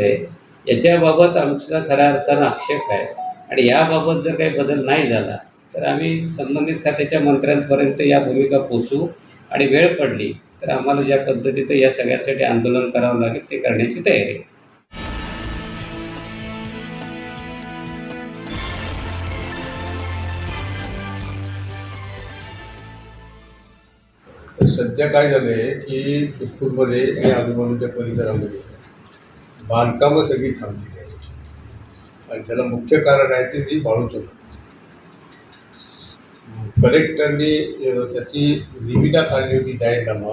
आहे. याच्याबाबत आमचा खऱ्या अर्थानं आक्षेप आहे. आणि याबाबत जर काही बदल नाही झाला तर आम्ही संबंधित खात्याच्या मंत्र्यांपर्यंत या भूमिका पोचू आणि वेळ पडली तर आम्हाला ज्या पद्धतीचं या सगळ्यासाठी आंदोलन करावं लागेल ते करण्याची तयारी आहे. सध्या काय झालं आहे की चिपळूणमध्ये आणि आजूबाजूच्या परिसरामध्ये बांधकामं सगळी थांबली आहेत आणि त्याला मुख्य कारण आहे ते ती वाळूचं कलेक्टरने त्याची निविदा काढली होती जाहीरनामा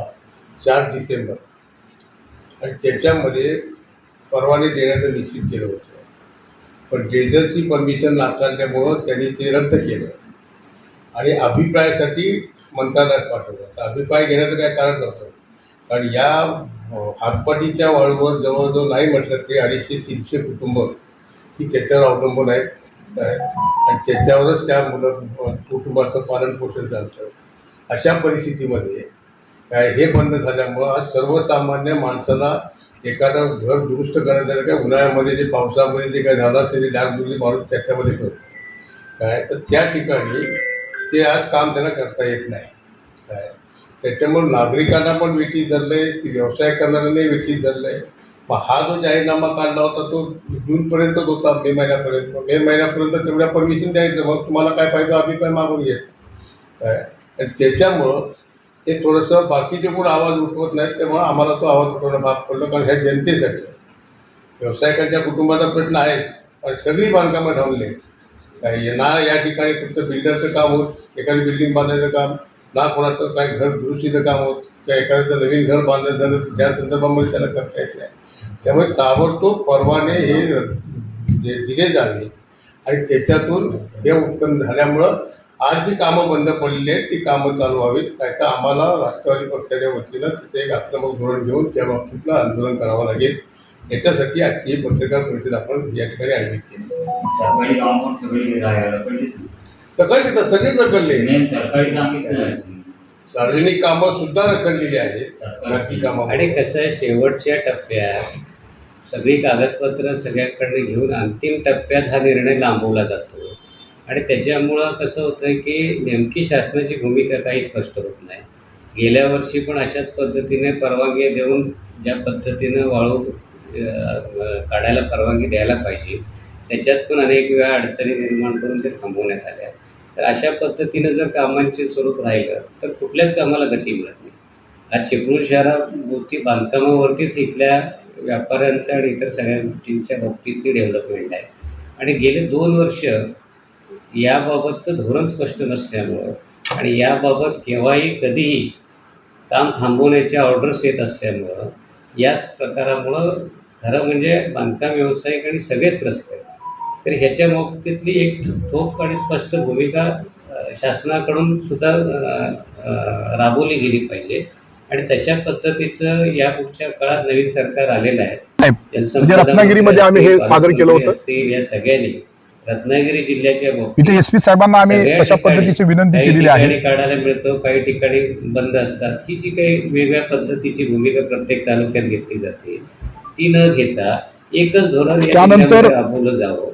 चार डिसेंबर. आणि त्याच्यामध्ये परवाने देण्याचं निश्चित केलं होतं. पण डेझलची परमिशन नाकारल्यामुळं त्यांनी ते रद्द केलं. आणि अभिप्रायासाठी मंत्रालयात पाठवलं. तर अभिप्राय घेण्याचं काय कारण नव्हतं. कारण या अ, हातपाटीच्या वाळूवर जवळजवळ नाही म्हटलं तरी अडीचशे तीनशे कुटुंब ही त्याच्यावर अवलंबून आहेत काय आणि त्याच्यावरच त्या मुलं कुटुंबाचं पालनपोषण चालतं. अशा परिस्थितीमध्ये काय हे बंद झाल्यामुळं आज सर्वसामान्य माणसाला एखादं घर दुरुस्त करायचं झालं काय उन्हाळ्यामध्ये जे पावसामध्ये जे काय झालं असेल ते डागडुगी माणूस त्याच्यामध्ये करतो काय? तर त्या ठिकाणी ते आज काम त्यांना करता येत नाही. काय? त्याच्यामुळे नागरिकांना पण वेठीत धरलं आहे ती व्यवसाय करणाऱ्यांनाही वेठीत धरलं आहे मग हा जो जाहीरनामा काढला होता तो जूनपर्यंतच होता मे महिन्यापर्यंत. मे महिन्यापर्यंत तेवढ्या परमिशन द्यायचं मग तुम्हाला काय पाहिजे अभिप्राय मागून घ्यायचा? काय? आणि त्याच्यामुळं ते थोडंसं बाकीचे कोण आवाज उठवत नाहीत त्यामुळं आम्हाला तो आवाज उठवणं भाग पडलं कारण ह्या जनतेसाठी. व्यावसायिकांच्या कुटुंबाचा प्रश्न आहेच पण सगळी बांधकामं थांबली आहेत ना या ठिकाणी फक्त बिल्डरचं काम होत एखादी बिल्डिंग बांधायचं काम. ना कोणाचं काय घर दुरुस्तीचं काम होत किंवा एखादं नवीन घर बांधायचं झालं तर त्या संदर्भामध्ये त्याला करता येत नाही. त्यामुळे ताबडतोब परवाने हे दिले जावे आणि त्याच्यातून हे उत्पन्न झाल्यामुळं आज जी कामं बंद पडलेली आहेत ती कामं चालू व्हावीत. नाही तर आम्हाला राष्ट्रवादी पक्षाच्या वतीनं तिथे एक आक्रमक धोरण घेऊन त्या बाबतीतलं आंदोलन करावं लागेल. याच्यासाठी आजची ही पत्रकार परिषद आपण या ठिकाणी आयोजित केली. तिथं सगळेच सांगितलं सार्वजनिक कामं सुद्धा रखडलेली आहेत. बाकी कामं आणि कसं आहे शेवटच्या टप्प्यात सगळी कागदपत्र सगळ्याकडे घेऊन अंतिम टप्प्यात हा निर्णय लांबवला जातो. आणि त्याच्यामुळं कसं होतं की नेमकी शासनाची भूमिका काही स्पष्ट होत नाही. गेल्या वर्षी पण अशाच पद्धतीने परवानगी देऊन ज्या पद्धतीनं वाळू काढायला परवानगी द्यायला पाहिजे त्याच्यात पण अनेक वेळा अडचणी निर्माण करून ते थांबवण्यात आल्या. तर अशा पद्धतीनं जर कामांचे स्वरूप राहिलं तर कुठल्याच कामाला गती मिळत नाही. आज चिपळूण शहराभोवती बांधकामावरतीच इथल्या व्यापाऱ्यांचं आणि इतर सगळ्या गोष्टींच्या बाबतीतली डेव्हलपमेंट आहे. आणि गेले दोन वर्ष याबाबतचं धोरण स्पष्ट नसल्यामुळं आणि याबाबत केव्हाही कधीही काम थांबवण्याच्या ऑर्डर्स येत असल्यामुळं याच प्रकारामुळं खरं म्हणजे बांधकाम व्यावसायिक आणि सगळेच त्रस्त आहेत. तर ह्याच्या बाबतीतली एक ठोक आणि स्पष्ट भूमिका शासनाकडून सुद्धा राबवली गेली पाहिजे. आणि तशा पद्धतीचं या पुढच्या काळात नवीन सरकार आलेलं आहे. म्हणजे रत्नागिरीमध्ये आम्ही हे सादर केलं होतं. या सगळ्यांनी. रत्नागिरी जिल्ह्याच्या इथे एस पी साहेबांना आम्ही अशा पद्धतीची विनंती केलेली आहे. काढायला मिळतो काही ठिकाणी बंद असतात. ही जी काही वेगळ्या पद्धतीची भूमिका प्रत्येक तालुक्यात घेतली जाते ती न घेता एकच धोरण त्यानंतर- राबवलं जावं.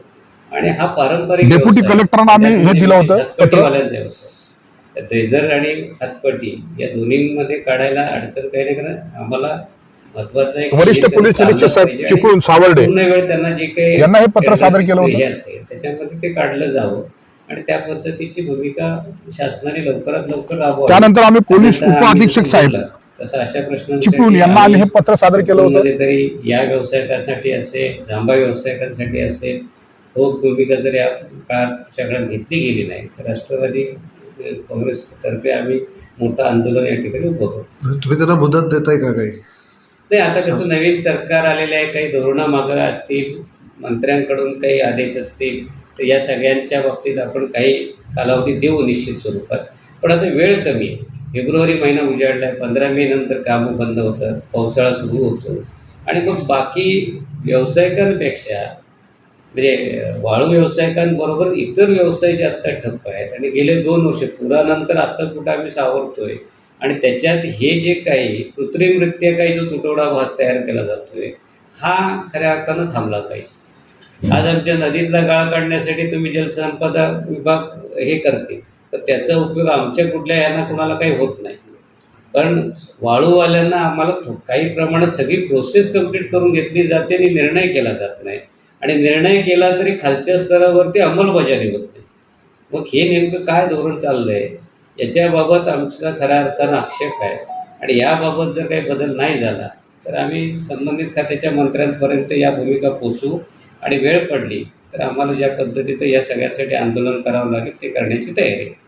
आणि हा पारंपरिक डेप्युटी कलेक्टरांना आम्ही हे दिलं होतं, पत्र. हातपट्टीवाल्यांचा व्यवसाय आणि हातपट्टी या दोन्हीमध्ये काढायला अडचण काही नाही कारण आम्हाला महत्वाचं आहे वरिष्ठ पोलीस निरीक्षक साहेब चिपळून सावर्डे पूर्ण वेळ त्यांना जे काही यांना हे पत्र सादर केलं होतं. हे असेल त्याच्यामध्ये ते काढलं जावं आणि त्या पद्धतीची भूमिका शासनाने लवकरात लवकर राबवावी त्यानंतर आम्ही पोलीस उपअधीक्षक साहेब तसं अशा चिपळूण यांना आम्ही हे पत्र सादर केलं होतं तरी या व्यवसायकासाठी असेल जांभा व्यवसायकांसाठी असेल ठोक भूमिका जर या काळात सगळ्यात घेतली गेली नाही. तर राष्ट्रवादी काँग्रेसतर्फे आम्ही मोठं आंदोलन या ठिकाणी उभं करू तुम्ही त्यांना मुदत देताय का काही? नाही आता कसं नवीन सरकार आलेलं आहे काही धोरणं मागं असतील मंत्र्यांकडून काही आदेश असतील तर या सगळ्यांच्या बाबतीत आपण काही कालावधी देऊ निश्चित स्वरूपात. पण आता वेळ कमी आहे. फेब्रुवारी महिना उजाडला आहे पंधरा मे नंतर कामं बंद होतात पावसाळा सुरू होतो. आणि मग बाकी व्यावसायिकांपेक्षा म्हणजे वाळू व्यावसायिकांबरोबर इतर व्यवसाय जे आत्ता ठप्प आहेत आणि गेले दोन वर्ष पुरानंतर आत्ता कुठं आम्ही सावरतोय आणि त्याच्यात हे जे काही कृत्रिमरित्या काही जो तुटवडा भाग तयार केला जातोय हा खऱ्या अर्थानं थांबला पाहिजे. आज आमच्या नदीतला गाळ काढण्यासाठी तुम्ही जलसंपदा विभाग हे करते तर त्याचा उपयोग आमच्या कुठल्या यांना कुणाला काही होत नाही. कारण वाळूवाल्यांना आम्हाला थो- काही प्रमाणात सगळी प्रोसेस कंप्लीट करून घेतली जाते आणि निर्णय केला जात नाही. आणि निर्णय केला तरी खालच्या स्तरावरती अंमलबजावणी होत. नाही मग हे नेमकं काय धोरण चाललं आहे याच्याबाबत आमचा खऱ्या अर्थानं आक्षेप आहे. आणि याबाबत जर काही बदल नाही झाला तर आम्ही संबंधित खात्याच्या मंत्र्यांपर्यंत या भूमिका पोचू. आणि वेळ पडली तर आम्हाला ज्या पद्धतीचं या सगळ्यासाठी आंदोलन करावं लागेल ते करण्याची तयारी आहे.